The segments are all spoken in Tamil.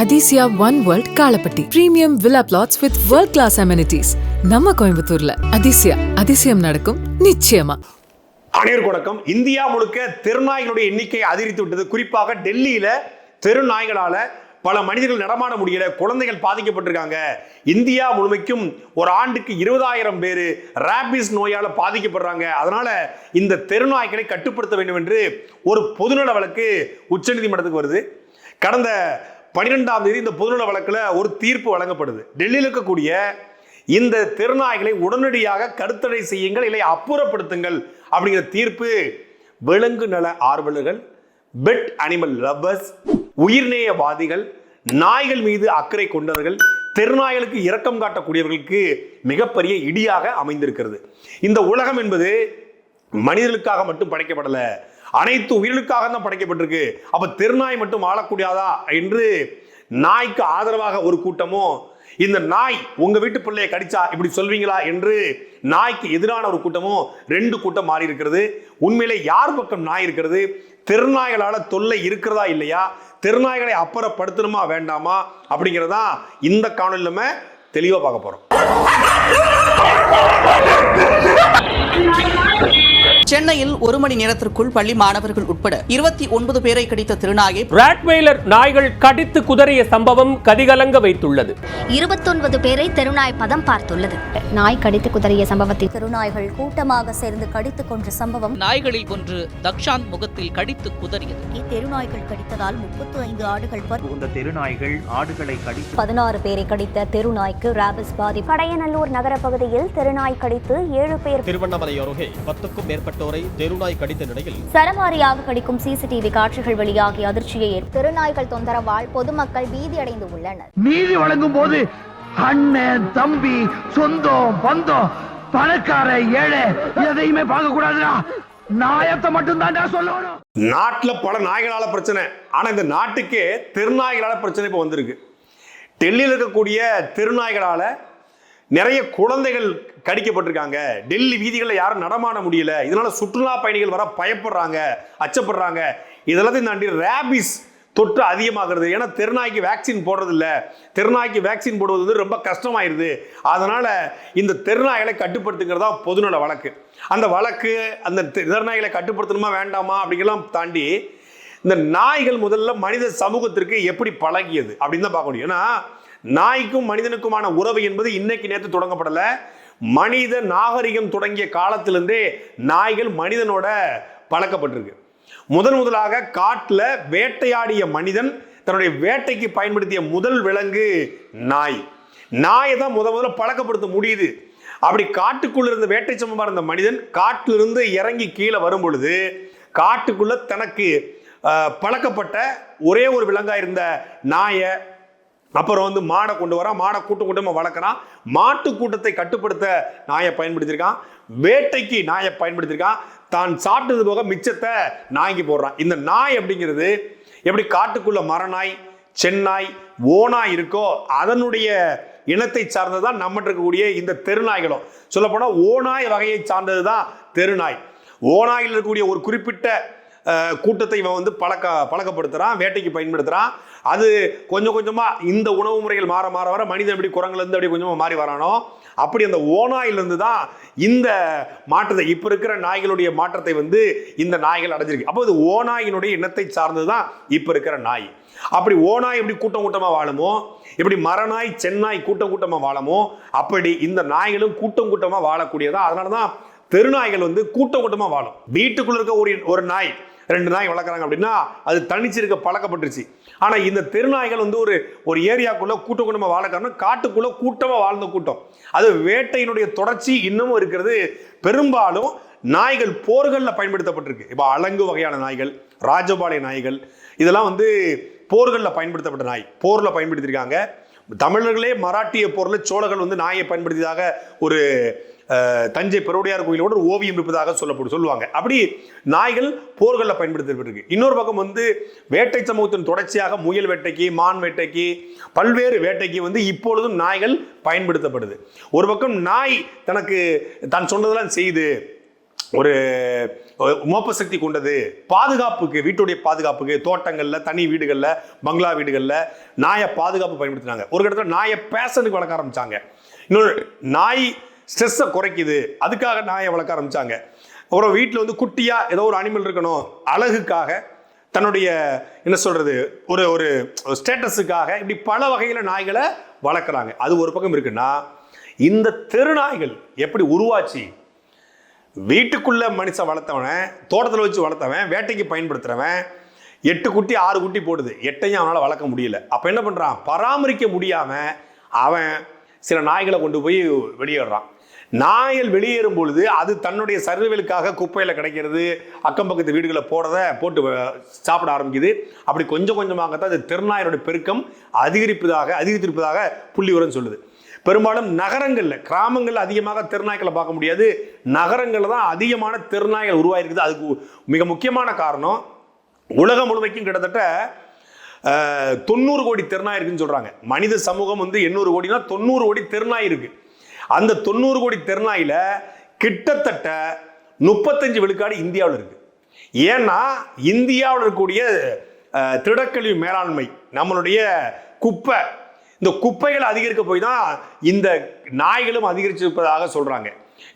Athisaya one world Kalapatti premium villa plots with world class amenities நம்ம கோயம்புத்தூர்ல. அதிசயா அதிசயம் நடக்கும் நிச்சயமா. அனைவருக்கு வணக்கம். இந்தியா முழுக்க தெருநாய்களுடைய எண்ணிக்கை அதிகரித்து விட்டது. குறிப்பாக டெல்லியில தெருநாய்களால பல மனிதர்கள் நடமாட முடியல. குழந்தைகள் பாதிக்கப்பட்டிருக்காங்க. இந்தியா முழுமைக்கும் ஒரு ஆண்டுக்கு இருபதாயிரம் பேர் ரேபிஸ் நோயால் பாதிக்கப்படுறாங்க. அதனால இந்த தெருநாய்களை கட்டுப்படுத்த வேண்டும் என்று ஒரு பொதுநல வழக்கு உச்சநீதிமன்றத்துக்கு வருது. கடந்த பன்னிரெண்டாம் தேதி இந்த பொதுநல வழக்கில் ஒரு தீர்ப்பு வழங்கப்படுது. டெல்லியில் இருக்கக்கூடிய இந்த தெருநாய்களை உடனடியாக கருத்தடை செய்யுங்கள் இல்லை அப்புறப்படுத்துங்கள் அப்படிங்கிற தீர்ப்பு விலங்கு நல ஆர்வலர்கள் பெட் அனிமல் லவ்வர்ஸ் உயிர்நேயவாதிகள் நாய்கள் மீது அக்கறை கொண்டவர்கள் தெருநாய்களுக்கு இரக்கம் காட்டக்கூடியவர்களுக்கு மிகப்பெரிய இடியாக அமைந்திருக்கிறது. இந்த உலகம் என்பது மனிதர்களுக்காக மட்டும் படைக்கப்படல அனைத்து உயிர்களுக்காக தான் படைக்கப்பட்டிருக்கு. அப்ப தெருநாய் மட்டும் ஆளக்கூடியதா என்று நாய்க்கு ஆதரவாக ஒரு கூட்டமும் இந்த நாய் உங்க வீட்டு பிள்ளையை கடிச்சா இப்படி சொல்வீங்களா என்று நாய்க்கு எதிரான ஒரு கூட்டமும் ரெண்டு கூட்டம் மாறி இருக்கிறது. உண்மையிலே யார் பக்கம் நாய் இருக்கிறது? தெருநாய்களால தொல்லை இருக்கிறதா இல்லையா? தெருநாய்களை அப்புறப்படுத்தணுமா வேண்டாமா? அப்படிங்கிறதா இந்த காணொலி நம்ம தெளிவா பார்க்க போறோம். சென்னையில் ஒரு மணி நேரத்திற்குள் பள்ளி மாணவர்கள் உட்பட இருபத்தி ஒன்பது பேரை கடித்த திருநாயை ராட்வெய்லர் நாய்கள் கடித்து குதறிய சம்பவம் கதிகலங்க வைத்துள்ளது. இருபத்தொன்பது பேரை தெருநாய் பதம் பார்த்துள்ளது. நாய் கடித்து குதறிய சம்பவத்தில் திருநாய்கள் கூட்டமாக சேர்ந்து கடித்துக் கொன்ற சம்பவம் நாய்களில் ஒன்று தக்ஷாந்த் முகத்தில் கடித்து குதறியது. தெருநாய்கள் கடித்ததால் முப்பத்து ஐந்து ஆடுகள் புகுந்த தெருநாய்கள் ஆடுகளை கடித்து பதினாறு பேரை கடித்த தெருநாய்க்கு ராபிஸ் பாதிப்பு. படையநல்லூர் நகர பகுதியில் தெருநாய் கடித்து ஏழு பேர் திருவண்ணாமலை அருகே பத்துக்கும் மேற்பட்டோரை தெருநாய் கடித்த நிலையில் சரமாரியாக கடிக்கும் சிசிடிவி காட்சிகள் வெளியாகி அதிர்ச்சியை தெருநாய்கள் தொந்தரவால் பொதுமக்கள் பீதியடைந்து உள்ளனர். நீதி வழங்கும் போது அண்ணன் தம்பி சொந்தம் பந்தம் பணக்கார ஏழை எதையுமே பார்க்க கூடாதுடா. நாயத்தை மட்டும் தான்டா சொல்லணும். நாட்டில் பல நாய்களால பிரச்சனை. ஆனா இந்த நாட்டுக்கே தெருநாய்களால பிரச்சனை இப்போ வந்திருக்கு. டெல்லியில் இருக்கக்கூடிய தெருநாய்களால நிறைய குழந்தைகள் கடிக்கப்பட்டிருக்காங்க. டெல்லி வீதிகளில் யாரும் நடமாட முடியல. இதனால சுற்றுலா பயணிகள் வர பயப்படுறாங்க அச்சப்படுறாங்க. இதெல்லாத்தையும் தாண்டி ரேபிஸ் தொற்று அதிகமாகிறது. ஏன்னா தெருநாய்க்கு வேக்சின் போடுறது இல்ல தெருநாய்க்கு வேக்சின் போடுவது வந்து ரொம்ப கஷ்டமாயிருது. அதனால இந்த தெருநாய்களை கட்டுப்படுத்துங்கிறதா பொதுநல வழக்கு. அந்த வழக்கு அந்த தெ- தெருநாய்களை கட்டுப்படுத்தணுமா வேண்டாமா அப்படிங்கெல்லாம் தாண்டி இந்த நாய்கள் முதல்ல மனித சமூகத்திற்கு எப்படி பழகியது அப்படின்னு தான் பார்க்க முடியும். ஏன்னா நாய்க்கும் மனிதனுக்குமான உறவு என்பது இன்னைக்கு நேற்று தொடங்கப்படல. மனித நாகரிகம் தொடங்கிய காலத்திலிருந்தே நாய்கள் மனிதனோட பழக்கப்பட்டிருக்கு. முதன் முதலாக காட்டில் வேட்டையாடிய மனிதன் தன்னுடைய வேட்டைக்கு பயன்படுத்திய முதல் விலங்கு நாய். நாயை தான் முத முதல்ல பழக்கப்படுத்த முடியுது. அப்படி காட்டுக்குள்ள இருந்த வேட்டை சமமா இருந்த மனிதன் காட்டிலிருந்து இறங்கி கீழே வரும் பொழுது காட்டுக்குள்ள தனக்கு பழக்கப்பட்ட ஒரே ஒரு விலங்காக இருந்த நாயை அப்புறம் வந்து மாடை கொண்டு வரான் மாடை கூட்டம் கூட்டமாக வளர்க்குறான். மாட்டு கூட்டத்தை கட்டுப்படுத்த நாயை பயன்படுத்தியிருக்கான். வேட்டைக்கு நாயை பயன்படுத்தியிருக்கான். தான் சாப்பிட்டது போக மிச்சத்தை நாய்க்கு போடுறான். இந்த நாய் அப்படிங்கிறது எப்படி காட்டுக்குள்ள மரநாய் சென்னாய் ஓனாய் இருக்கோ அதனுடைய இனத்தை சார்ந்தது தான் நம்மகிட்ட இருக்கக்கூடிய இந்த தெருநாய்களும். சொல்லப்போனால் ஓனாய் வகையை சார்ந்தது தான் தெருநாய். ஓனாயில் இருக்கக்கூடிய ஒரு குறிப்பிட்ட கூட்டத்தை இவன் வந்து பழக்க பழக்கப்படுத்துகிறான் வேட்டைக்கு பயன்படுத்துகிறான் அது கொஞ்சம் கொஞ்சமாக இந்த உணவு முறைகள் மாற மாற வர மனிதன் எப்படி குரங்குலேருந்து அப்படி கொஞ்சமாக மாறி வரானோ அப்படி அந்த ஓநாயிலிருந்து தான் இந்த மாற்றத்தை இப்போ இருக்கிற நாய்களுடைய மாற்றத்தை வந்து இந்த நாய்கள் அடைஞ்சிருக்கு. அப்போ இது ஓநாயினுடைய இனத்தை சார்ந்து தான் இப்போ இருக்கிற நாய். அப்படி ஓநாய் எப்படி கூட்டம் கூட்டமாக வாழுமோ எப்படி மரநாய் சென்னாய் கூட்டம் கூட்டமாக வாழமோ அப்படி இந்த நாய்களும் கூட்டம் கூட்டமாக வாழக்கூடியதா. அதனால தான் தெருநாய்கள் வந்து கூட்டம் கூட்டமாக வாழும். வீட்டுக்குள்ள இருக்க ஒரு ஒரு நாய் ரெண்டு நாய் வளர்க்குறாங்க அப்படின்னா அது தனிச்சிருக்க பழக்கப்பட்டுருச்சு. ஆனால் இந்த தெருநாய்கள் வந்து ஒரு ஒரு ஏரியாக்குள்ளே கூட்டம் கூட்டமா வாழக்காரன காட்டுக்குள்ளே கூட்டமாக வாழ்ந்த கூட்டம். அது வேட்டையினுடைய தொடர்ச்சி இன்னமும் இருக்கிறது. பெரும்பாலும் நாய்கள் போர்களில் பயன்படுத்தப்பட்டிருக்கு. இப்போ அலங்கு வகையான நாய்கள் ராஜபாளைய நாய்கள் இதெல்லாம் வந்து போர்களில் பயன்படுத்தப்பட்ட நாய். போரில் பயன்படுத்தியிருக்காங்க தமிழர்களே மராட்டிய போரில் சோழர்கள் வந்து நாயை பயன்படுத்தியதாக ஒரு தஞ்சை பெருவுடையார் கோயிலோட ஒரு ஓவியம் இருப்பதாக சொல்லப்படும் சொல்லுவாங்க. அப்படி நாய்கள் போர்களில் பயன்படுத்தப்பட்டிருக்கு. இன்னொரு பக்கம் வந்து வேட்டை சமூகத்தின் தொடர்ச்சியாக முயல் வேட்டைக்கு மான் வேட்டைக்கு பல்வேறு வேட்டைக்கு வந்து இப்பொழுதும் நாய்கள் பயன்படுத்தப்படுது. ஒரு பக்கம் நாய் தனக்கு தான் சொன்னதெல்லாம் செய்து ஒரு ஒரு மோப்ப சக்தி கொண்டது பாதுகாப்புக்கு வீட்டுடைய பாதுகாப்புக்கு தோட்டங்களில் தனி வீடுகளில் பங்களா வீடுகளில் நாயை பாதுகாப்பு பயன்படுத்தினாங்க. ஒரு இடத்துல நாயை பேஷனுக்கு வளர்க்க ஆரம்பித்தாங்க இன்னொரு நாய் ஸ்ட்ரெஸ்ஸை குறைக்குது. அதுக்காக நாயை வளர்க்க ஆரம்பித்தாங்க அப்புறம் வீட்டில் வந்து குட்டியாக ஏதோ ஒரு அனிமல் இருக்கணும். அழகுக்காக தன்னுடைய என்ன சொல்கிறது ஒரு ஒரு ஸ்டேட்டஸுக்காக இப்படி பல வகையில் நாய்களை வளர்க்குறாங்க. அது ஒரு பக்கம் இருக்குன்னா இந்த தெருநாய்கள் எப்படி உருவாச்சு? வீட்டுக்குள்ளே மனுஷன் வளர்த்தவன் தோட்டத்தில் வச்சு வளர்த்தவன் வேட்டைக்கு பயன்படுத்துறவன் எட்டு குட்டி ஆறு குட்டி போடுது. எட்டையும் அவனால் வளர்க்க முடியல. அப்போ என்ன பண்ணுறான் பராமரிக்க முடியாமல் அவன் சில நாய்களை கொண்டு போய் வெளியிடுறான். நாயல் வெளியேறும் பொழுது அது தன்னுடைய சர்வைவலுக்காக குப்பையில் கிடைக்கிறது அக்கம் பக்கத்து வீடுகளை போடுறத போட்டு சாப்பிட ஆரம்பிக்குது. அப்படி கொஞ்சம் கொஞ்சமாக தான் அது தெருநாயரோட பெருக்கம் அதிகரிப்பதாக அதிகரித்திருப்பதாக புள்ளி உரம் சொல்லுது. பெரும்பாலும் நகரங்களில் கிராமங்களில் அதிகமாக திருநாய்களை பார்க்க முடியாது. நகரங்களில் தான் அதிகமான தெருநாய்கள் உருவாயிருக்குது. அதுக்கு மிக முக்கியமான காரணம் உலகம் முழுமைக்கும் கிட்டத்தட்ட தொண்ணூறு கோடி திருநாய் இருக்குன்னு சொல்கிறாங்க மனித சமூகம் வந்து எண்ணூறு கோடினா தொண்ணூறு கோடி திருநாய் இருக்குது அந்த தொண்ணூறு கோடி திறனாயில் கிட்டத்தட்ட முப்பத்தஞ்சு விழுக்காடு இந்தியாவில் இருக்கு. ஏன்னா இந்தியாவில் இருக்கக்கூடிய திடக்கழிவு மேலாண்மை நம்மளுடைய குப்பை இந்த குப்பைகள் அதிகரிக்க போய் தான் இந்த நாய்களும் அதிகரிச்சிருப்பதாக சொல்கிறாங்க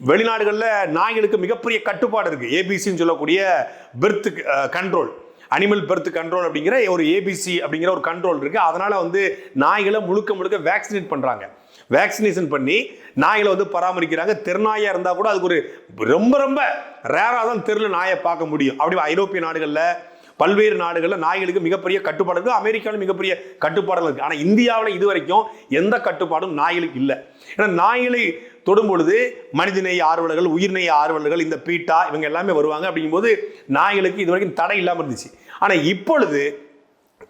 வெளிநாடுகளில் நாய்களுக்கு மிகப்பெரிய கட்டுப்பாடு இருக்குது ஏபிசின்னு சொல்லக்கூடிய birth control animal birth control அப்படிங்கிற ஒரு ஏபிசி அப்படிங்கிற ஒரு கண்ட்ரோல் இருக்குது அதனால் வந்து நாய்களை முழுக்க முழுக்க வேக்சினேட் பண்ணுறாங்க வேக்சினேஷன் பண்ணி நாய்களை வந்து பராமரிக்கிறாங்க. தெருநாயாக இருந்தால் கூட அதுக்கு ஒரு ரொம்ப ரொம்ப ரேராக தான் தெருல நாயை பார்க்க முடியும். அப்படி ஐரோப்பிய நாடுகளில் பல்வேறு நாடுகளில் நாய்களுக்கு மிகப்பெரிய கட்டுப்பாடு இருக்குது அமெரிக்காவில் மிகப்பெரிய கட்டுப்பாடுகள் இருக்குது ஆனால் இந்தியாவில் இது வரைக்கும் எந்த கட்டுப்பாடும் நாய்களுக்கு இல்லை. ஏன்னா நாய்களை தொடும் பொழுது மனிதநேய ஆர்வலர்கள் உயிர்நேய ஆர்வலர்கள் இந்த பீட்டா இவங்க எல்லாமே வருவாங்க. அப்படிங்கும்போது நாய்களுக்கு இது வரைக்கும் தடை இல்லாமல் இருந்துச்சு. ஆனால் இப்பொழுது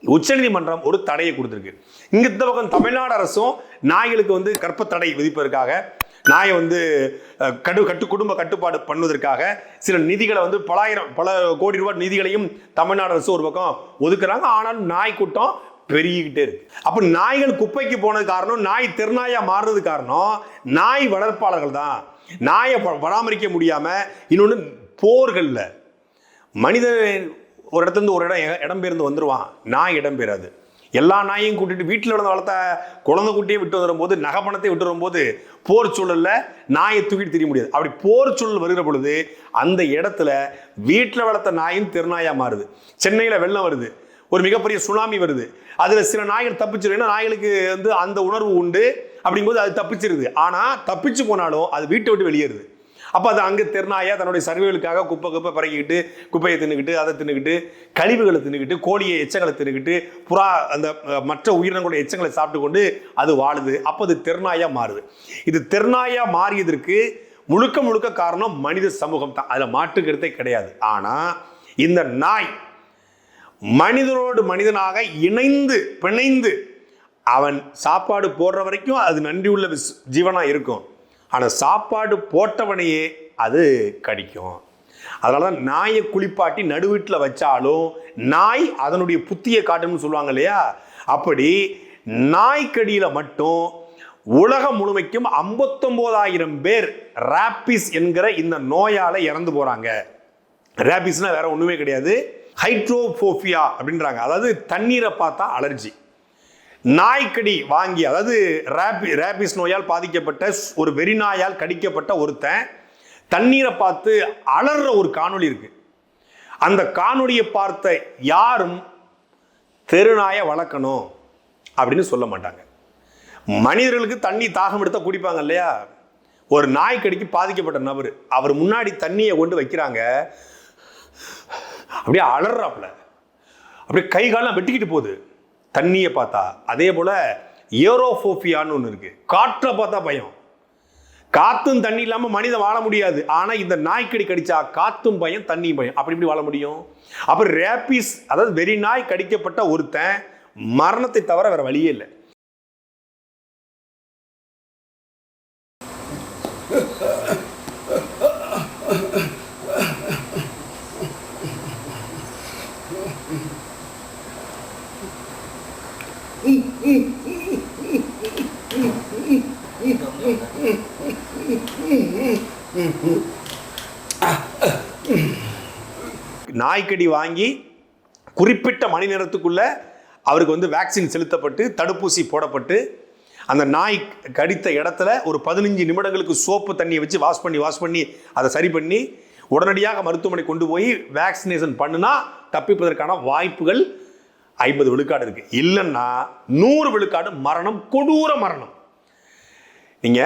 உச்சநீதிமன்றம் ஒரு தடையை கொடுத்துருக்கு. இங்கே இந்த பக்கம் தமிழ்நாடு அரசும் நாய்களுக்கு வந்து கற்ப தடை விதிப்பதற்காக நாயை வந்து கடு கட்டு குடும்ப கட்டுப்பாடு பண்ணுவதற்காக சில நிதிகளை வந்து பலாயிரம் பல கோடி ரூபாய் நிதிகளையும் தமிழ்நாடு அரசு ஒரு பக்கம் ஒதுக்குறாங்க. ஆனால் நாய் கூட்டம் பெருகிக்கிட்டே இருக்கு. அப்போ நாய்கள் குப்பைக்கு போனது காரணம் நாய் தெருநாயா மாறுறது காரணம் நாய் வளர்ப்பாளர்கள் தான். நாயை ப- பராமரிக்க முடியாமல் இன்னொன்று போர்களில். மனிதன் ஒரு இடத்துலேருந்து ஒரு இடம் எ- இடம்பெயர்ந்து வந்துடுவான் நாய் இடம்பெயராது எல்லா நாயையும் கூட்டிட்டு வீட்டில் வளர்ந்து வளர்த்த குழந்தை குட்டியே விட்டு வரும்போது நகப்பணத்தை விட்டு வரும்போது போர் சூழலில் நாயை தூக்கிட்டு தெரிய முடியாது. அப்படி போர் சூழல் வருகிற பொழுது அந்த இடத்துல வீட்டில் வளர்த்த நாயும் திருநாயாக மாறுது. சென்னையில் வெள்ளம் வருது. ஒரு மிகப்பெரிய சுனாமி வருது. அதில் சில நாய்கள் தப்பிச்சிரும். ஏன்னா நாய்களுக்கு வந்து அந்த உணர்வு உண்டு. அப்படிங்கும்போது அது தப்பிச்சிருது. ஆனால் தப்பிச்சு போனாலும் அது வீட்டை விட்டு வெளியேறுது. அப்போ அது அங்கே தெருநாயா தன்னுடைய சர்வைகளுக்காக குப்பை குப்பை பறக்கிக்கிட்டு குப்பையை தின்னுக்கிட்டு அதை தின்னுக்கிட்டு கழிவுகளை தின்னுக்கிட்டு கோழியை எச்சங்களை தின்னுக்கிட்டு புறா அந்த மற்ற உயிரினங்களுடைய எச்சங்களை சாப்பிட்டு கொண்டு அது வாழுது. அப்போ அது தெருநாயா மாறுது. இது தெருநாயா மாறியதற்கு முழுக்க முழுக்க காரணம் மனித சமூகம் தான். அதில் மாற்று கருத்தே கிடையாது. ஆனால் இந்த நாய் மனிதனோடு மனிதனாக இணைந்து பிணைந்து அவன் சாப்பாடு போடுற வரைக்கும் அது நன்றியுள்ள ஜீவனாக இருக்கும். ஆனால் சாப்பாடு போட்டவனையே அது கடிக்கும். அதனால தான் நாயை குளிப்பாட்டி நடுவீட்டில் வச்சாலும் நாய் அதனுடைய புத்தியை காட்டும்னு சொல்லுவாங்க இல்லையா? அப்படி நாய்க்கடியில் மட்டும் உலகம் முழுமைக்கும் 59000 பேர் ராப்பிஸ் என்கிற இந்த நோயால் இறந்து போகிறாங்க ரேபிஸ்னால் வேற ஒன்றுமே கிடையாது. ஹைட்ரோஃபோஃபியா அப்படின்றாங்க. அதாவது தண்ணீரை பார்த்தா அலர்ஜி. நாய்க்கடி வாங்கி அதாவது ரேபி ரேபிஸ் நோயால் பாதிக்கப்பட்ட ஒரு வெறிநாயால் கடிக்கப்பட்ட ஒருத்தன் தண்ணீரை பார்த்து அலற ஒரு காணொளி இருக்கு. அந்த காணொளியை பார்த்த யாரும் தெருநாயை வளர்க்கணும் அப்படின்னு சொல்ல மாட்டாங்க. மனிதர்களுக்கு தண்ணி தாகம் எடுத்தால் குடிப்பாங்க இல்லையா? ஒரு நாய்க்கடிக்கு பாதிக்கப்பட்ட நபர் அவர் முன்னாடி தண்ணியை கொண்டு வைக்கிறாங்க. அப்படியே அலறாப்புல. அப்படியே கை காலம் வெட்டிக்கிட்டு போகுது. தண்ணியை பார்த்தா அதே போல் ஏரோஃபோபியான்னு ஒன்று இருக்குது காற்றை பார்த்தா பயம். காற்றும் தண்ணி இல்லாமல் மனிதன் வாழ முடியாது. ஆனால் இந்த நாய்க்கடி கடிச்சா காற்றும் பயம் தண்ணியும் பயம். அப்படி இப்படி வாழ முடியும்? அப்புறம் ரேபிஸ் அதாவது வெறி நாய் கடிக்கப்பட்ட ஒருத்தன் மரணத்தை தவிர வேறு வழியே இல்லை. நாய்க்கடி வாங்கி குறிப்பிட்ட மணி நேரத்துக்குள்ளே அவருக்கு வந்து வேக்சின் செலுத்தப்பட்டு தடுப்பூசி போடப்பட்டு அந்த நாய் கடித்த இடத்துல ஒரு பதினஞ்சு நிமிடங்களுக்கு சோப்பு தண்ணியை வச்சு வாஷ் பண்ணி வாஷ் பண்ணி அதை சரி பண்ணி உடனடியாக மருத்துவமனை கொண்டு போய் வேக்சினேஷன் பண்ணுனா தப்பிப்பதற்கான வாய்ப்புகள் ஐம்பது விழுக்காடு இருக்கு. இல்லைன்னா நூறு விழுக்காடு மரணம் கொடூர மரணம். நீங்க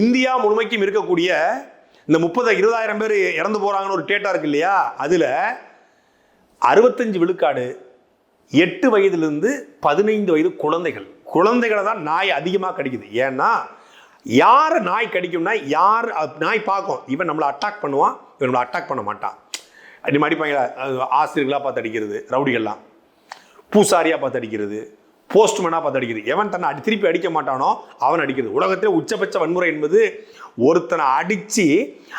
இந்தியா முழுமைக்கும் இருக்கக்கூடிய இந்த முப்பது இருபதாயிரம் பேர் இறந்து போறாங்கன்னு ஒரு டேட்டா இருக்கு இல்லையா? அதுல அறுபத்தஞ்சு விழுக்காடு எட்டு வயதுலேருந்து பதினைந்து வயது குழந்தைகள். குழந்தைகளை தான் நாய் அதிகமாக கடிக்குது. ஏன்னா யார் நாய் கடிக்கும்னா யார் நாய் பார்க்கும். இவன் நம்மளை அட்டாக் பண்ணுவான் இவன் நம்மளை அட்டாக் பண்ண மாட்டான். அப்படி பையன் ஆசிரியர்களாக பார்த்து அடிக்கிறது ரவுடிகள்லாம். பூசாரியாக பார்த்து அடிக்கிறது போஸ்ட்மேனாக பார்த்து அடிக்குது. எவன் தன்னை அடி திருப்பி அடிக்க மாட்டானோ அவன் அடிக்கிறது உலகத்தில் உச்சபட்ச வன்முறை என்பது ஒருத்தனை அடித்து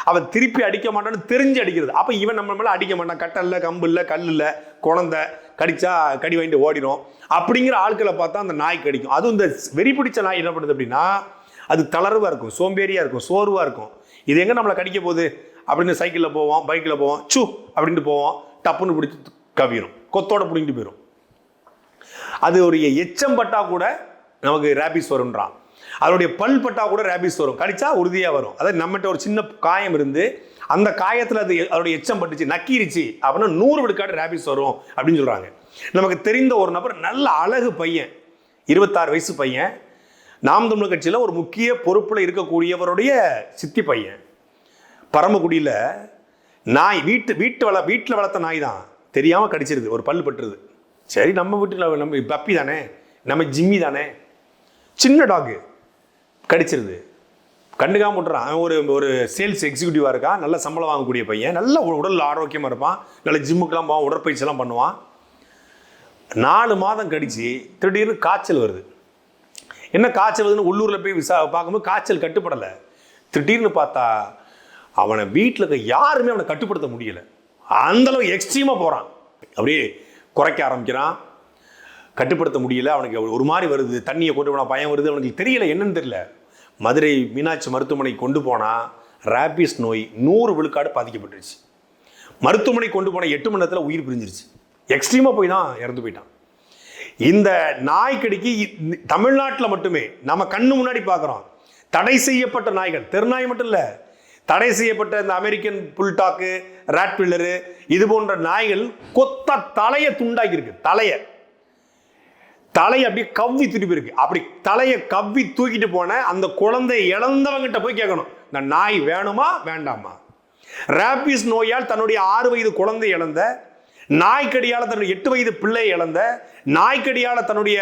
அவன் திருப்பி அடிக்க மாட்டான்னு தெரிஞ்சு அடிக்கிறது. அப்போ இவன் நம்ம மேலே அடிக்க மாட்டான். கட்டல்ல கம்பு இல்லை கல் இல்லை குழந்தை கடிச்சா கடி வாங்கிட்டு ஓடிடும் அப்படிங்கிற ஆட்களை பார்த்தா அந்த நாய் கடிக்கும். அதுவும் இந்த வெறி பிடிச்ச நாய் என்ன பண்ணுது அப்படின்னா அது தளர்வாக இருக்கும். சோம்பேறியாக இருக்கும். சோர்வாக இருக்கும். இது எங்கே நம்மளை கடிக்க போகுது? அப்படின்னு சைக்கிளில் போவோம் பைக்கில் போவோம் சு! அப்படின்ட்டு போவோம். டப்புன்னு பிடிச்சி கவிரும். கொத்தோட பிடிங்கிட்டு போயிடும் அது ஒரு எச்சம் பட்டா கூட நமக்கு ரேபிஸ் வரும்ன்றான். அதனுடைய பல் பட்டா கூட ரேபிஸ் வரும். கடிச்சா உறுதியாக வரும். அதாவது நம்மகிட்ட ஒரு சின்ன காயம் இருந்து அந்த காயத்தில் அது அதோடைய எச்சம் பட்டுச்சு நக்கிருச்சு அப்படின்னா நூறு விழுக்காடு ரேபிஸ் வரும் அப்படின்னு சொல்கிறாங்க நமக்கு தெரிந்த ஒரு நபர் நல்ல அழகு பையன் இருபத்தாறு வயசு பையன் நாம் தமிழர் கட்சியில் ஒரு முக்கிய பொறுப்பில் இருக்கக்கூடியவருடைய சித்தி பையன். பரமக்குடியில் நாய் வீட்டு வீட்டு வள வீட்டில் வளர்த்த நாய் தான். தெரியாமல் கடிச்சிருது ஒரு பல் பட்டுருது சரி நம்ம வீட்டில் நம்ம பப்பி தானே? நம்ம ஜிம்மி தானே? சின்ன டாகு கடிச்சிருது. கண்டுக்காம விட்டுறான். அவன் ஒரு ஒரு சேல்ஸ் எக்ஸிக்யூட்டிவாக இருக்கான் நல்ல சம்பளம் வாங்கக்கூடிய பையன். நல்ல உடல் ஆரோக்கியமாக இருப்பான். நல்ல ஜிம்முக்கெல்லாம் போவான் உடற்பயிற்சியெல்லாம் பண்ணுவான். நாலு மாதம் கடித்து திடீர்னு காய்ச்சல் வருது. என்ன காய்ச்சல் வருதுன்னு உள்ளூரில் போய் விசா பார்க்கும்போது காய்ச்சல் கட்டுப்படலை. திடீர்னு பார்த்தா அவனை வீட்டில் இருக்க யாருமே அவனை கட்டுப்படுத்த முடியலை. அந்தளவு எக்ஸ்ட்ரீமாக போகிறான் அப்படியே குறைக்க ஆரம்பிக்கிறான். கட்டுப்படுத்த முடியல. அவனுக்கு ஒரு மாதிரி வருது. தண்ணியை கொண்டு போனால் பயம் வருது. அவனுக்கு தெரியல என்னன்னு தெரியல. மதுரை மீனாட்சி மருத்துவமனை கொண்டு போனால் ரேபிஸ் நோய் நூறு விழுக்காடு பாதிக்கப்பட்டுருச்சு. மருத்துவமனை கொண்டு போன எட்டு மணி நேரத்தில் உயிர் பிரிஞ்சிருச்சு. எக்ஸ்ட்ரீமாக போய் தான் இறந்து போயிட்டான். இந்த நாய்க்கடிக்கு இ- தமிழ்நாட்டில் மட்டுமே நம்ம கண்ணு முன்னாடி பார்க்குறோம் தடை செய்யப்பட்ட நாய்கள். தெருநாய் மட்டும் இல்லை. தடை செய்யப்பட்ட இந்த அமெரிக்கன் புல்டாக்கு ராட்வில்லரு இது போன்ற நாய்கள் கொத்த தலையை துண்டாக்கியிருக்கு தலையை. தலையை அப்படியே கவ்வி திருப்பி இருக்கு. அப்படி தலையை கவ்வி தூக்கிட்டு போன அந்த குழந்தை இழந்தவங்கிட்ட போய் கேட்கணும். இந்த நாய் வேணுமா வேண்டாமா? ரேபிஸ் நோயால் தன்னுடைய ஆறு வயது குழந்தை இழந்த நாய்க்கடியால் தன்னுடைய எட்டு வயது பிள்ளை இழந்த நாய்க்கடியால் தன்னுடைய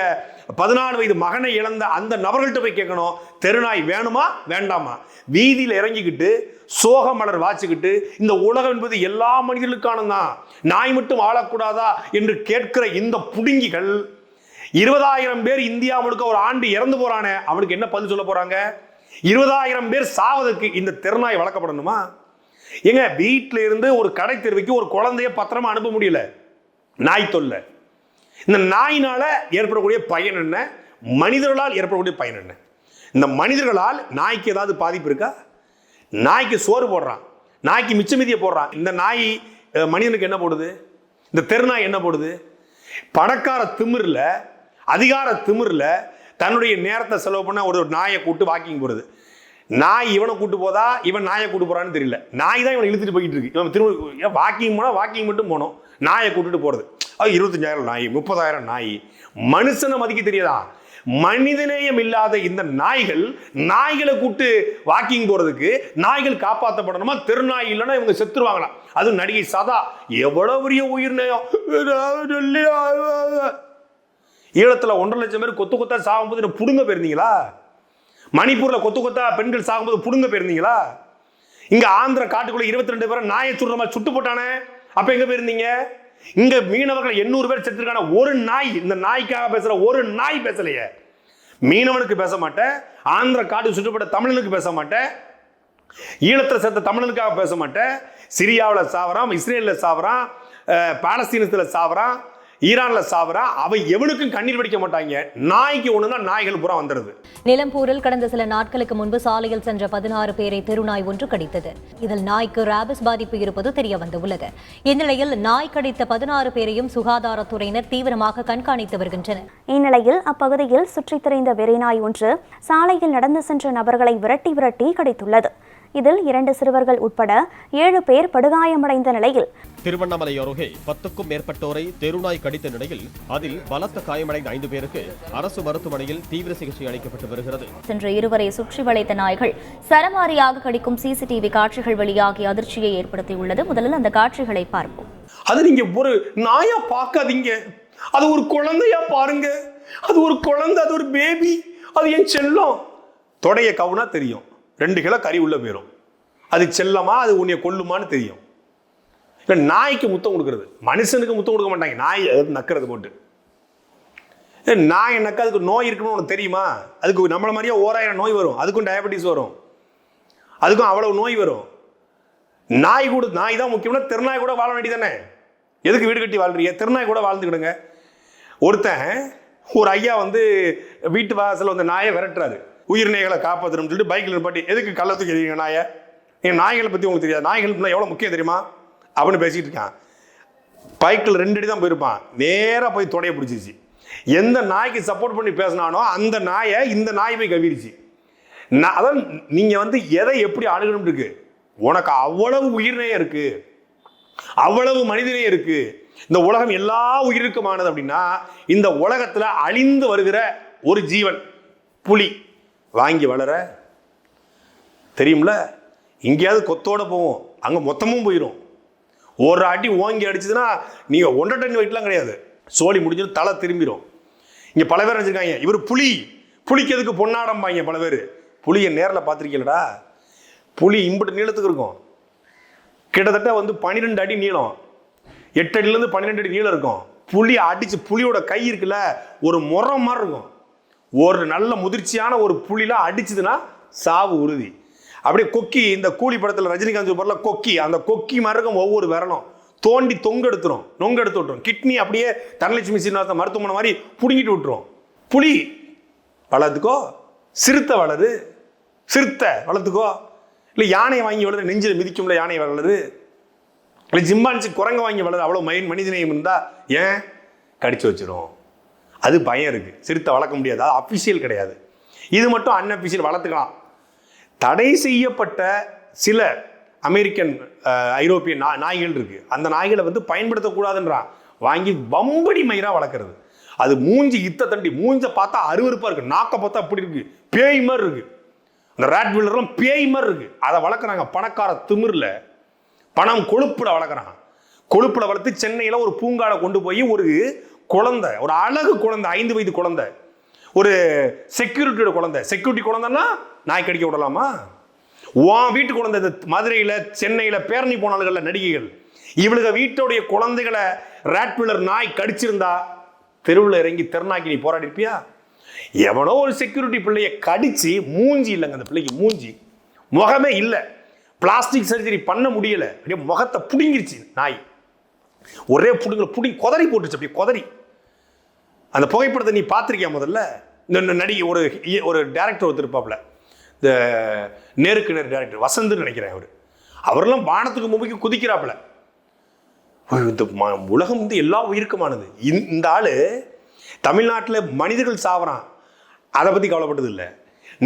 பதினாலு வயது மகனை இழந்த அந்த நபர்கள்ட்ட போய் கேட்கணும் தெருநாய் வேணுமா வேண்டாமா? வீதியில் இறங்கிக்கிட்டு சோக மலர் வாச்சிக்கிட்டு இந்த உலகம் என்பது எல்லா மனிதர்களுக்கானது தான். நாய் மட்டும் ஆளக்கூடாதா என்று கேட்கிற இந்த புடுங்கிகள் இருபதாயிரம் பேர் இந்தியா முழுக்க ஒரு ஆண்டு இறந்து போறானே அவனுக்கு என்ன பதில் சொல்ல போறாங்க? இருபதாயிரம் பேர் சாவதற்கு இந்த தெருநாய் வளர்க்கப்படணுமா ஏங்க வீட்டில இருந்து ஒரு கடை தெருவுக்கு ஒரு குழந்தைய பத்திரமா அனுப்ப முடியல. நாய் தொல்லை. இந்த நாயினால ஏற்படக்கூடிய பயன் என்ன? மனிதர்களால் ஏற்படக்கூடிய பயன் என்ன? இந்த மனிதர்களால் நாய்க்கு ஏதாவது பாதிப்பு இருக்கா? நாய்க்கு சோறு போடுறான். நாய்க்கு மிச்ச மீதியை போடுறான். இந்த நாய் மனிதனுக்கு என்ன போடுது? இந்த தெருநாய் என்ன போடுது? பணக்கார திமிரில் அதிகார திமிரில் தன்னுடைய நேரத்தை செலவு பண்ண ஒரு நாயை கூட்டு வாக்கிங் போகிறது நாய் இவனை கூட்டு போதா? இவன் நாயை கூட்டு போறான்னு தெரியல. நாய் தான் இவனை இழுத்துட்டு போயிட்டு இருக்கு. இவன் திரும்ப வாக்கிங் போனால் வாக்கிங் மட்டும் போனோம். நாயை கூட்டுட்டு போகிறது அது இருபத்தஞ்சாயிரம் நாய் முப்பதாயிரம் நாய். மனுஷனை மதிக்க தெரியாதா? மனிதநேயம் இல்லாத இந்த நாய்கள் நாய்களை கூட்டு வாக்கிங் போறதுக்கு நாய்கள் காப்பாற்றப்படணுமா திருநாய் இல்லைன்னா இவங்க செத்துருவாங்களாம் அதுவும் நடிகை சதா எவ்வளவு பெரிய உயிர் நேயம்? ஈழத்துல ஒன்றரை லட்சம் பேர் கொத்து கொத்தா சாகும்போது என்ன புடுங்க போயிருந்தீங்களா? மணிப்பூரில் கொத்து கொத்தா பெண்கள் சாகும்போது புடுங்க போயிருந்தீங்களா? இங்கே ஆந்திர காட்டுக்குள்ளே இருபத்தி ரெண்டு பேரை நாயை சுடுற மாதிரி சுட்டு போட்டானே. அப்போ எங்கே போயிருந்தீங்க? இங்கே மீனவர்கள் எண்ணூறு பேர் செத்துருக்கான ஒரு நாய் இந்த நாய்க்காக பேசுகிற ஒரு நாய் பேசலையே. மீனவனுக்கு பேச மாட்டேன் ஆந்திர காட்டு சுட்டுப்பட்ட தமிழனுக்கு பேச மாட்டேன் ஈழத்தில் சேர்த்த தமிழனுக்காக பேச மாட்டேன் சிரியாவில் சாவறான் இஸ்ரேலில் சாவறான் பாலஸ்தீனத்தில் சாவறான் ஈரான்ல சாவரா அவன் எவனுக்கும் கண்ணீர் வடிக்க மாட்டாங்க. நாய்க்கு ஒண்ணுன்னா நாய்கள் பூரா வந்துடுது. நிலம்பூரில் கடந்த சில நாட்களுக்கு முன்பு சாலையில் சென்ற பதினாறு பேரை தெருநாய் ஒன்று கடித்தது. இதில் நாய்க்கு ராபிஸ் பாதிப்பு இருப்பது தெரிய வந்துள்ளது இந்நிலையில் நாய் கடித்த பதினாறு பேரையும் சுகாதாரத்துறையினர் தீவிரமாக கண்காணித்து வருகின்றனர். இந்நிலையில் அப்பகுதியில் சுற்றித் திரிந்த வெறிநாய் ஒன்று சாலையில் நடந்து சென்ற நபர்களை விரட்டி விரட்டி கடித்துள்ளது. இதில் இரண்டு சிறுவர்கள் உட்பட ஏழு பேர் படுகாயமடைந்த நிலையில். திருவண்ணாமலை அருகே பத்துக்கும் மேற்பட்டோரை தெருநாய் கடித்த நிலையில் அதில் பலத்த காயமடைந்த ஐந்து பேருக்கு அரசு மருத்துவமனையில் தீவிர சிகிச்சை அளிக்கப்பட்டு வருகிறது. சென்ற இருவரை சுற்றி வளைத்த நாய்கள் சரமாரியாக கடிக்கும் சிசிடிவி காட்சிகள் வெளியாகி அதிர்ச்சியை ஏற்படுத்தியுள்ளது. முதலில் அந்த காட்சிகளை பார்ப்போம். அது நீங்க ஒரு நாயா பார்க்காதீங்க. அது ஒரு குழந்தையா பாருங்க. அது ஒரு குழந்தை அது ஒரு பேபி அது என் செல்லம். தொடைய கவுனா தெரியும். ரெண்டு கிலோ கறி உள்ளே போயிடும் அது செல்லமா அது உன்னை கொல்லுமான்னு தெரியும். இல்லை நாய்க்கு முத்தம் கொடுக்குறது. மனுஷனுக்கு முத்தம் கொடுக்க மாட்டாங்க. நாய் அது நக்கிறது போட்டு. நாய் நக்க அதுக்கு நோய் இருக்குன்னு உனக்கு தெரியுமா? அதுக்கு நம்மள மாதிரியே ஓராயிரம் நோய் வரும். அதுக்கும் டயபெட்டிஸ் வரும். அதுக்கும் அவ்வளவு நோய் வரும். நாய் கூட நாய் தான் முக்கியம்னா திருநாய் கூட வாழ வேண்டியதானே எதுக்கு வீடு கட்டி வாழ்றீங்க? திருநாய் கூட வாழ்ந்துக்கிடுங்க. ஒருத்தன் ஒரு ஐயா வந்து வீட்டு வாசல் வந்து நாயை விரட்டுறாரு. உயிர்நேகளை காப்பாற்றணும்னு சொல்லிட்டு பைக்கில் நிப்பாட்டி எதுக்கு கள்ளத்துக்கு எதிரிங்க நாயை? என் நாய்களை பற்றி உங்களுக்கு தெரியாது. நாய்கள் எவ்வளோ முக்கியம் தெரியுமா? அப்படின்னு பேசிகிட்டு இருக்கான். பைக்கில் ரெண்டு அடி தான் போயிருப்பான். நேராக போய் தொடைய பிடிச்சிச்சு எந்த நாய்க்கு சப்போர்ட் பண்ணி பேசினானோ அந்த நாயை இந்த நாய் போய் கவிரிச்சு நான் அதான் நீங்கள் வந்து எதை எப்படி அணுகணும் இருக்கு? உனக்கு அவ்வளவு உயிர்நேயம் இருக்கு. அவ்வளவு மனிதநேயம் இருக்கு. இந்த உலகம் எல்லா உயிருக்குமானது அப்படின்னா இந்த உலகத்தில் அழிந்து வருகிற ஒரு ஜீவன் புலி. வாங்கி வளர தெரியும்ல? எங்கேயாவது கொத்தோட போவோம். அங்கே மொத்தமும் போயிடும் ஒரு அடி ஓங்கி அடிச்சதுன்னா நீங்கள் ஒன்றரை டன் வெயிட்லாம் கிடையாது. சோழி முடிஞ்சது தலை திரும்பிடும் இங்கே பல பேர் வச்சிருக்காங்க. இவர் புலி. புளிக்கிறதுக்கு பொன்னாடம்பாங்க பல பேர். புளியை நேரில் பார்த்துருக்கீங்களடா? புளி இம்பட்டு நீளத்துக்கு இருக்கும். கிட்டத்தட்ட வந்து பன்னிரெண்டு அடி நீளம். எட்டு அடியிலேருந்து பன்னிரெண்டு அடி நீளம் இருக்கும். புளி அடிச்சு புளியோட கை இருக்குல்ல ஒரு முறம் மாதிரி இருக்கும். ஒரு நல்ல முதிர்ச்சியான ஒரு புள்ளிலாம் அடிச்சதுன்னா சாவு உறுதி. அப்படியே கொக்கி இந்த கூலி படத்தில் ரஜினிகாந்த் சூப்பர்ல கொக்கி அந்த கொக்கி மாதிரி இருக்கும் ஒவ்வொரு விரலும் தோண்டி தொங்கெடுத்துரும் நொங்கெடுத்து விட்டுரும். கிட்னி அப்படியே தனலட்சுமி சீனிவாசன் மருத்துவமனை மாதிரி பிடுங்கிட்டு விட்டுரும். புலி வளர்த்துக்கோ சிறுத்தை வளரு சிறுத்தை வளர்த்துக்கோ. இல்லை யானையை வாங்கி வளரு நெஞ்சில் மிதிக்கும்ல யானை வளருது இல்லை ஜிம்பான்சி குரங்க வாங்கி வளரு அவ்வளோ மயின் மனிதநேயம் இருந்தால் ஏன் கடிச்சு வச்சிரும்? அது பயம் இருக்குது சிறுத்தை வளர்க்க முடியாது. அது அஃபிஷியல் கிடையாது. இது மட்டும் அன்அஃபிஷியல் வளர்த்துக்கலாம். தடை செய்யப்பட்ட சில அமெரிக்கன் ஐரோப்பிய நா நாய்கள் இருக்குது அந்த நாய்களை வந்து பயன்படுத்தக்கூடாதுன்றான். வாங்கி வம்படி மயிராக வளர்க்குறது. அது மூஞ்சி இத்த தண்டி மூஞ்ச பார்த்தா அருவருப்பாக இருக்குது நாக்கை பார்த்தா அப்படி இருக்கு. பேய் மாதிரி இருக்குது அந்த ரேட் வீலர்லாம் பேய் மாதிரி இருக்குது அதை வளர்க்குறாங்க. பணக்கார திமிரில் பணம் கொழுப்பில் வளர்க்குறான் கொழுப்பில் வளர்த்து சென்னையில் ஒரு பூங்கால கொண்டு போய் ஒரு குழந்தை ஒரு அழகு குழந்தை ஐந்து வயது குழந்தை. ஒரு செக்யூரிட்டியோட குழந்தை. செக்யூரிட்டி குழந்தைன்னா நாய் கடிக்க விடலாமா? உன் வீட்டு குழந்தை இந்த மதுரையில் சென்னையில் பேரணி போனாளுகள்ல நடிகைகள். இவளுக வீட்டுடைய குழந்தைகளை ரேட்விலர் நாய் கடிச்சிருந்தா தெருவில் இறங்கி தெருநாய்க்கு நீ போராடி இருப்பியா? எவனோ ஒரு செக்யூரிட்டி பிள்ளைய கடிச்சு மூஞ்சி இல்லைங்க அந்த பிள்ளைக்கு மூஞ்சி. முகமே இல்லை. பிளாஸ்டிக் சர்ஜரி பண்ண முடியல. அப்படியே முகத்தை பிடுங்கிருச்சு நாய். ஒரே புடுங்கல புடி கொதறி போட்டுச்சு அப்படி கொதறி. அந்த புகைப்படத்தை நீ பார்த்திருக்கியா முதல்ல? இந்த நடிகை ஒரு ஒரு டேரக்டர் ஒருத்தர் இருப்பாப்புல இந்த நேருக்கு நேர் டேரக்டர் வசந்த்னு நினைக்கிறேன் அவர். அவரெல்லாம் வானத்துக்கு மும்பைக்கு குதிக்கிறாப்புல. இந்த உலகம் வந்து எல்லா உயிருக்குமானது. இந்த- ஆள் தமிழ்நாட்டில் மனிதர்கள் சாவறான். அதை பற்றி கவலைப்பட்டது இல்லை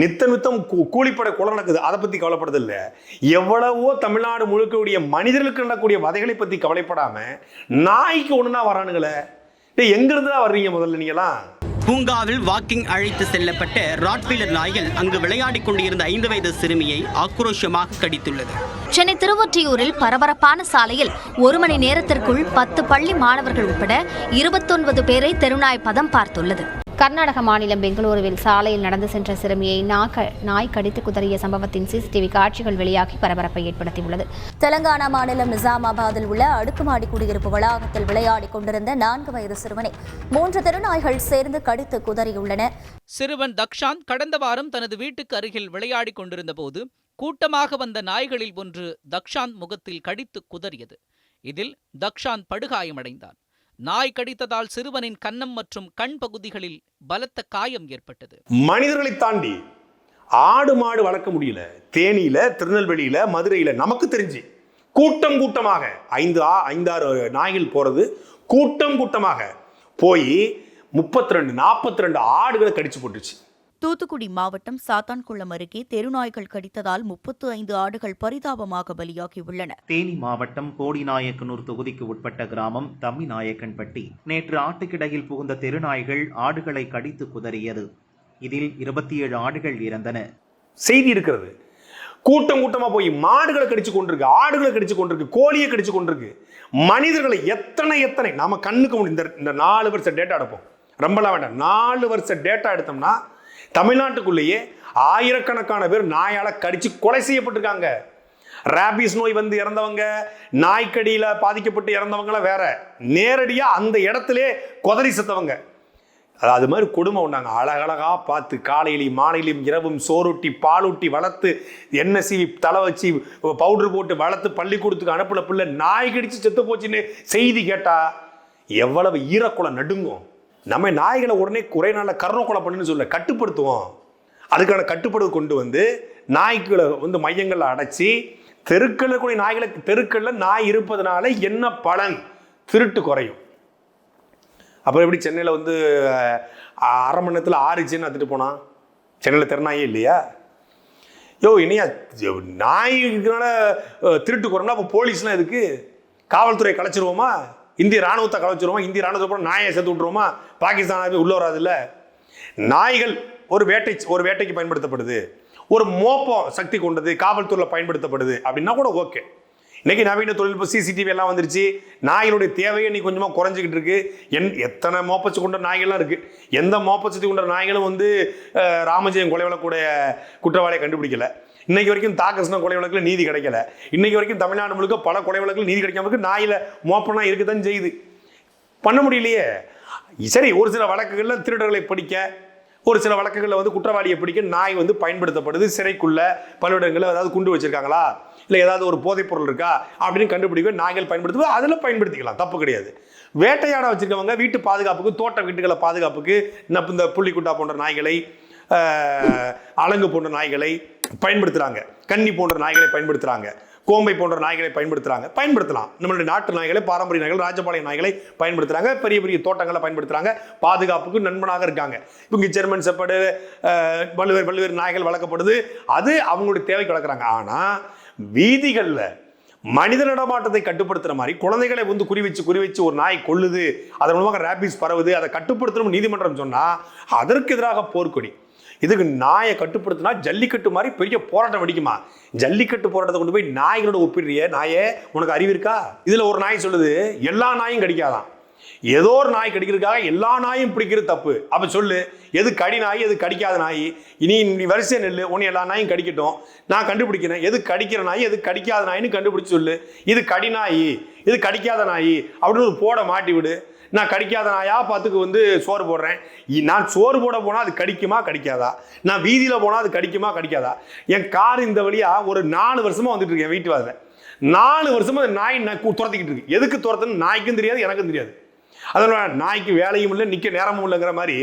நித்த நித்தம் கூலிப்படை கொலை நடக்குது. அதை பற்றி கவலைப்படுறது இல்லை எவ்வளவோ தமிழ்நாடு முழுக்கக்கூடிய மனிதர்களுக்கு நடக்கக்கூடிய வதைகளை பற்றி கவலைப்படாம நாய்க்கு ஒன்றுனா வரானுங்களே. எங்கிருந்து தான் வர்றீங்க முதல்ல நீங்களாம் பூங்காவில் வாக்கிங் அழைத்து செல்லப்பட்ட ராட்வீலர் நாய்கள் அங்கு விளையாடிக் கொண்டிருந்த ஐந்து வயது சிறுமியை ஆக்ரோஷமாக கடித்துள்ளது. சென்னை திருவொற்றியூரில் பரபரப்பான சாலையில் ஒரு மணி நேரத்திற்குள் பத்து பள்ளி மாணவர்கள் உட்பட இருபத்தொன்பது பேரை தெருநாய் பதம் பார்த்துள்ளது. கர்நாடக மாநிலம் பெங்களூருவில் சாலையில் நடந்து சென்ற சிறுமியை நாக்க நாய் கடித்து குதறிய சம்பவத்தின் சிசிடிவி காட்சிகள் வெளியாகி பரபரப்பை ஏற்படுத்தியுள்ளது. தெலங்கானா மாநிலம் நிசாமாபாத்தில் உள்ள அடுக்குமாடி குடியிருப்பு வளாகத்தில் விளையாடிக் கொண்டிருந்த நான்கு வயது சிறுவனை மூன்று தெருநாய்கள் சேர்ந்து கடித்து குதறியுள்ளன. சிறுவன் தக்ஷாந்த் கடந்த வாரம் தனது வீட்டுக்கு அருகில் விளையாடிக் கொண்டிருந்த போது கூட்டமாக வந்த நாய்களில் ஒன்று தக்ஷாந்த் முகத்தில் கடித்து குதறியது. இதில் தக்ஷாந்த் படுகாயமடைந்தான் நாய் கடித்ததால் சிறுவனின் கன்னம் மற்றும் கண் பகுதிகளில் பலத்த காயம் ஏற்பட்டது. மனிதர்களை தாண்டி ஆடு மாடு வளர்க்க முடியல. தேனியில திருநெல்வேலியில மதுரையில நமக்கு தெரிஞ்சு கூட்டம் கூட்டமாக ஐந்து ஆ ஐந்தாறு நாய்கள் போறது கூட்டம் கூட்டமாக போய் முப்பத்தி ரெண்டு நாற்பத்தி ரெண்டு ஆடுகளை கடிச்சு போட்டுச்சு தூத்துக்குடி மாவட்டம் சாத்தான்குளம் அருகே தெருநாய்கள் கடித்ததால் முப்பத்து ஐந்து ஆடுகள் பரிதாபமாக பலியாகியுள்ளன. தேனி மாவட்டம் போடிநாயக்கனூர் தொகுதிக்கு உட்பட்ட கிராமம் தம்மிநாயக்கன்பட்டி. நேற்று ஆட்டுக்கிடையில் புகுந்த தெருநாய்கள் ஆடுகளை கடித்து குதறியது. இதில் இருபத்தி ஏழு ஆடுகள் இறந்தன. செய்தி இருக்கிறது. கூட்டம் கூட்டமா போய் மாடுகளை கடிச்சு கொண்டிருக்கு ஆடுகளை கடிச்சு கொண்டிருக்கு கோழியை கடிச்சு கொண்டிருக்கு. மனிதர்களை எத்தனை எத்தனை? நாம கண்ணுக்கு இந்த இந்த நாலு வருஷம் டேட்டா எடுப்போம். ரொம்பலாம் வேண்டாம். நாலு வருஷம் டேட்டா எடுத்தோம்னா தமிழ்நாட்டுக்குள்ளேயே ஆயிரக்கணக்கான பேர் நாயால் கடிச்சு கொலை செய்யப்பட்டிருக்காங்க. ரேபிஸ் நோய் வந்து இறந்தவங்க நாய்க்கடியில் பாதிக்கப்பட்டு இறந்தவங்கள வேற. நேரடியாக அந்த இடத்துல கொதறி செத்தவங்க. அது மாதிரி குடும்பம் உண்டாங்க அழகழகாக பார்த்து காலையிலையும் மாலையிலையும் இரவும் சோறுட்டி பாலூட்டி வளர்த்து எண்ணெய் சீவி தலை வச்சு பவுடர் போட்டு வளர்த்து பள்ளிக்கூடத்துக்கு அனுப்பின பிள்ளை நாய் கடிச்சு செத்து போச்சுன்னு செய்தி கேட்டால் எவ்வளவு ஈரக்குலை நடுங்கும். நம்ம நாய்களை உடனே குறை நாளில் கருணை கொலை பண்ணுன்னு சொல்ல கட்டுப்படுத்துவோம். அதுக்கான கட்டுப்பாடு கொண்டு வந்து நாய்களை வந்து மையங்களில் அடைச்சி தெருக்களில் கூடிய நாய்களை தெருக்களில் நாய் இருப்பதனால என்ன பலன்? திருட்டு குறையும். அப்புறம் எப்படி சென்னையில் வந்து அரை மணி நேரத்தில் ஆறுச்சுன்னு எடுத்துகிட்டு போனான் சென்னையில் திறனாயே இல்லையா? யோ இனியா நாய்க்குனால திருட்டு குறைனா அப்போ போலீஸ்லாம் எதுக்கு? காவல்துறை கலைச்சிருவோமா? இந்திய ராணுவத்தை கலைச்சிருவோமா இந்திய ராணுவத்தை கூட நாயை சேர்த்து விட்டுருவோமா? பாகிஸ்தான் உள்ள வராதுல்ல நாய்கள் ஒரு வேட்டை ஒரு வேட்டைக்கு பயன்படுத்தப்படுது. ஒரு மோப்பம் சக்தி கொண்டது காவல்துறையில் பயன்படுத்தப்படுது அப்படின்னா கூட ஓகே. இன்னைக்கு நவீன தொழில்நுட்ப சிசிடிவி எல்லாம் வந்துருச்சு. நாய்களுடைய தேவையை இன்னைக்கு கொஞ்சமாக குறைஞ்சிக்கிட்டு இருக்கு. என் எத்தனை மோப்பச்சு கொண்ட நாய்கள்லாம் இருக்கு. எந்த மோப்பச்சத்தை கொண்ட நாய்களும் வந்து ராமஜெயம் கொலை வழக்கூடிய குற்றவாளியை கண்டுபிடிக்கல. இன்னைக்கு வரைக்கும் தாக்கஸ்ன கொலை வழக்கில் நீதி கிடைக்கல. இன்னைக்கு வரைக்கும் தமிழ்நாடு முழுக்க பல கொலை வழக்கில் நீதி கிடைக்காம இருக்கு. நாயில மோப்பனா இருக்குதான் செய்யுது. பண்ண முடியலையே. சரி ஒரு சில வழக்குகளில் திருடர்களை பிடிக்க ஒரு சில வழக்குகளில் வந்து குற்றவாளியை பிடிக்க நாய் வந்து பயன்படுத்தப்படுது. சிறைக்குள்ள பல்வேறு ஏதாவது குண்டு வச்சிருக்காங்களா? இல்லை ஏதாவது ஒரு போதைப் பொருள் இருக்கா? அப்படின்னு கண்டுபிடிக்க நாய்கள் பயன்படுத்துவது அதில் பயன்படுத்திக்கலாம். தப்பு கிடையாது. வேட்டையாட வச்சிருக்கவங்க வீட்டு பாதுகாப்புக்கு தோட்ட வீட்டுகளை பாதுகாப்புக்கு இந்த புள்ளிக்குட்டா போன்ற நாய்களை அலங்கு போன்ற நாய்களை பயன்படுத்துகிறாங்க கன்னி போன்ற நாய்களை பயன்படுத்துகிறாங்க கோம்பை போன்ற நாய்களை பயன்படுத்துகிறாங்க பயன்படுத்தலாம். நம்மளுடைய நாட்டு நாய்களை பாரம்பரிய நாய்கள் ராஜபாளைய நாய்களை பயன்படுத்துகிறாங்க பெரிய பெரிய தோட்டங்களை பயன்படுத்துகிறாங்க பாதுகாப்புக்கு நண்பனாக இருக்காங்க. இவங்க ஜெர்மன் செப்படு பல்வேறு பல்வேறு நாய்கள் வளர்க்கப்படுது. அது அவங்களுடைய தேவைக்கு வளர்க்குறாங்க. ஆனால் வீதிகளில் மனித நடமாட்டத்தை கட்டுப்படுத்துற மாதிரி குழந்தைகளை வந்து குறி வச்சு குறி வச்சு ஒரு நாய் கொள்ளுது அதன் மூலமாக ரேபிஸ் பரவுது. அதை கட்டுப்படுத்தணும் நீதிமன்றம் சொன்னால் அதற்கு எதிராக போர்க்கொடி. இதுக்கு நாயை கட்டுப்படுத்தினா ஜல்லிக்கட்டு மாதிரி பெரிய போராட்டம் வெடிக்குமா? ஜல்லிக்கட்டு போராட்டத்தை கொண்டு போய் நாய்களோட ஒப்பிடுறிய? நாயே உனக்கு அறிவு இருக்கா? இதில் ஒரு நாய் சொல்லுது எல்லா நாயும் கடிக்காதான் ஏதோ ஒரு நாய் கடிக்கிறதுக்காக எல்லா நாயும் பிடிக்கிறது தப்பு. அப்போ சொல்லு எது கடி நாய் எது கடிக்காத நாய்? இனி நீ வரிசை நெல் உன்னை எல்லா நாயும் கடிக்கட்டும். நான் கண்டுபிடிக்கிறேன். எது கடிக்கிற நாய் எது கடிக்காத நாயின்னு கண்டுபிடிச்சு சொல்லு. இது கடி நாய் இது கடிக்காத நாய் அப்படின்னு ஒரு போட மாட்டி விடு. நான் கடிக்காத நாயா? பார்த்துக்கு வந்து சோறு போடுறேன். நான் சோறு போட போனால் அது கடிக்குமா கடிக்காதா? நான் வீதியில் போனால் அது கடிக்குமா கடிக்காதா? என் கார் இந்த வழியாக ஒரு நாலு வருஷமாக வந்துட்டு இருக்கேன் வீட்டு வாசல நாலு வருஷமாக அந்த நாய் நான் துரத்திக்கிட்டு இருக்கு. எதுக்கு துரத்துன்னு நாய்க்கும் தெரியாது எனக்கும் தெரியாது. அதனால நாய்க்கு வேலையும் இல்லை நிற்க நேரமும் இல்லைங்கிற மாதிரி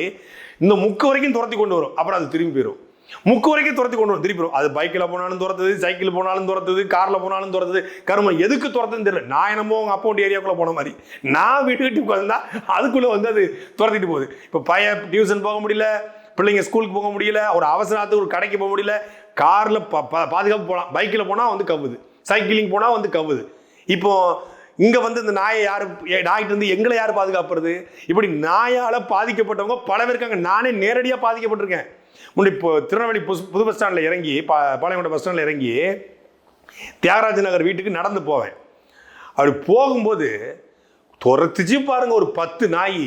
இந்த முக்கு வரைக்கும் துரத்தி கொண்டு வரும். அப்புறம் அது திரும்பி போயிடும் முக்கு வரைக்கும் துரத்தி கொண்டு வரும். திருப்பி அது பைக்கில் போனாலும் துரத்துது சைக்கிள் போனாலும் துரத்துது காரில் போனாலும் துரத்துது. கருமை எதுக்கு துரத்துன்னு தெரியல. நான் என்னமோ உங்கள் அப்பா ஏரியாக்குள்ளே போன மாதிரி. நான் வீட்டு வீட்டு உட்காந்துருந்தா அதுக்குள்ளே வந்து அது துரத்திட்டு போகுது. இப்போ பையன் டியூஷன் போக முடியல பிள்ளைங்க ஸ்கூலுக்கு போக முடியல ஒரு அவசரத்துக்கு ஒரு கடைக்கு போக முடியல காரில் பாதுகாப்பு போகலாம் பைக்கில் போனால் வந்து கவுது சைக்கிளிங் போனால் வந்து கவுது இப்போ இங்கே வந்து இந்த நாயை யார் நாய்கிட்ட இருந்து எங்களை யார் பாதுகாப்புறது? இப்படி நாயால் பாதிக்கப்பட்டவங்க பல பேர் இருக்காங்க. நானே நேரடியாக பாதிக்கப்பட்டிருக்கேன். முன்னாடி இப்போ திருநெல்வேலி புது புது பஸ் ஸ்டாண்டில் இறங்கி பா பாளையங்கோட்டை பஸ் ஸ்டாண்டில் இறங்கி தியாகராஜ நகர் வீட்டுக்கு நடந்து போவேன். அப்படி போகும்போது துரத்துச்சு பாருங்க ஒரு பத்து நாய்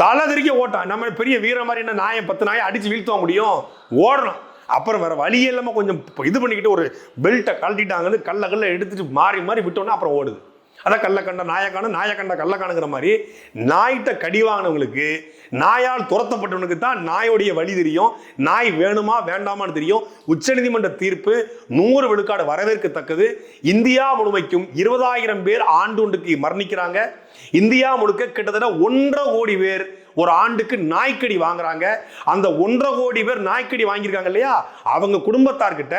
தலை தெரிக்க ஓட்டான் நம்ம பெரிய வீர மாதிரி என்ன நாயை பத்து நாயை அடித்து வீழ்த்த முடியும்? ஓடணும். அப்புறம் வேற வழியே இல்லாமல் கொஞ்சம் இது பண்ணிக்கிட்டு ஒரு பெல்ட்டை கழட்டிட்டாங்கன்னு கல்ல கல்ல எடுத்துட்டு மாறி மாறி விட்டோன்னா அப்புறம் ஓடுது. அதான் கள்ளக்கண்ட நாயக்கான நாயக்கண்ட கள்ளக்கானுங்கிற மாதிரி நாய்கிட்ட கடி வாங்கினவங்களுக்கு நாயால் துரத்தப்பட்டவனுக்கு தான் நாயோடைய வழி தெரியும். நாய் வேணுமா வேண்டாமான்னு தெரியும். உச்சநீதிமன்ற தீர்ப்பு நூறு விழுக்காடு வரவேற்கத்தக்கது. இந்தியா முழுமைக்கும் இருபதாயிரம் பேர் ஆண்டொன்றுக்கு மரணிக்கிறாங்க. இந்தியா முழுக்க கிட்டத்தட்ட ஒன்றரை கோடி பேர் ஒரு ஆண்டுக்கு நாய்க்கடி வாங்குறாங்க. அந்த ஒன்றரை கோடி பேர் நாய்க்கடி வாங்கியிருக்காங்க இல்லையா? அவங்க குடும்பத்தார்கிட்ட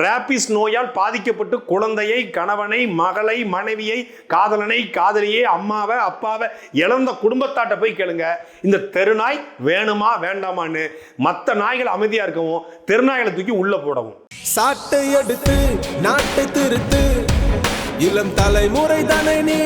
ரேபிஸ் நோயால் பாதிக்கப்பட்டு குழந்தையை கணவனை மகளை மனைவியை காதலனை காதலியை அம்மாவை அப்பாவை இழந்த குடும்பத்தாட்ட போய் கேளுங்க. இந்த தெருநாய் வேணுமா வேண்டாமான்னு மற்ற நாய்கள் அமைதியா இருக்கவும் தெருநாய்களை தூக்கி உள்ள போடவும். சாட்டை எடுத்து நாட்டை திருத்து. இளம் தலைமுறை தானே நீ